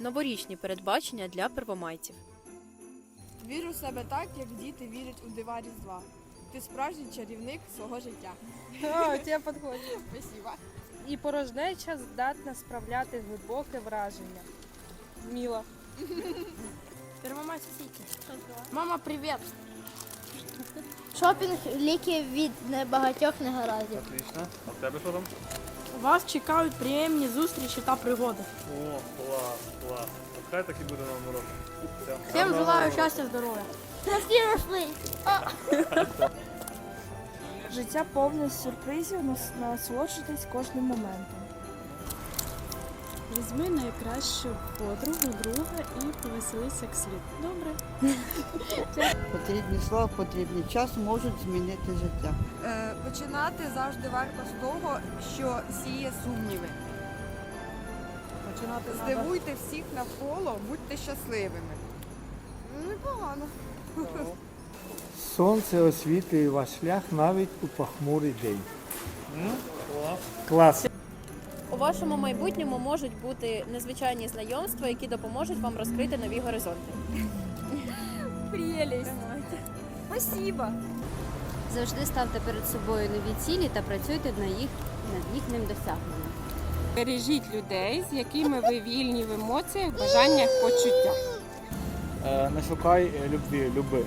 Новорічні передбачення для первомайців. Вірю в себе так, як діти вірять у дива Різдва. Ти справжній чарівник свого життя. О, тебе підходить. Спасибо. І порожнеча здатна справляти глибоке враження. Міла. Первомайські сіті. Мама, привіт. Шопінг ліки від небагатьох негараздів. Отлично. А в тебе що там? Вас чекають приємні зустрічі та пригоди. О, клас, клас. Хай так і буде нам урок. Всім желаю щастя, здоров'я. Життя повне сюрпризів, нас- насолоджуйтесь кожним моментом. Візьми найкращу подругу, друга і повеселись як слід. Добре. Потрібні слова, потрібний час можуть змінити життя. Е, починати завжди варто з того, що сіє сумніви. Здивуйте всіх навколо, будьте щасливими. Непогано. Сонце освітлює ваш шлях навіть у похмурий день. М? Клас. Вашому майбутньому можуть бути незвичайні знайомства, які допоможуть вам розкрити нові горизонти. Прелість. Спасибо. Завжди ставте перед собою нові цілі та працюйте над їх над їхнім досягненням. Бережіть людей, з якими ви вільні в емоціях, бажаннях, почуттях. Е, Не шукай е, любві, люби.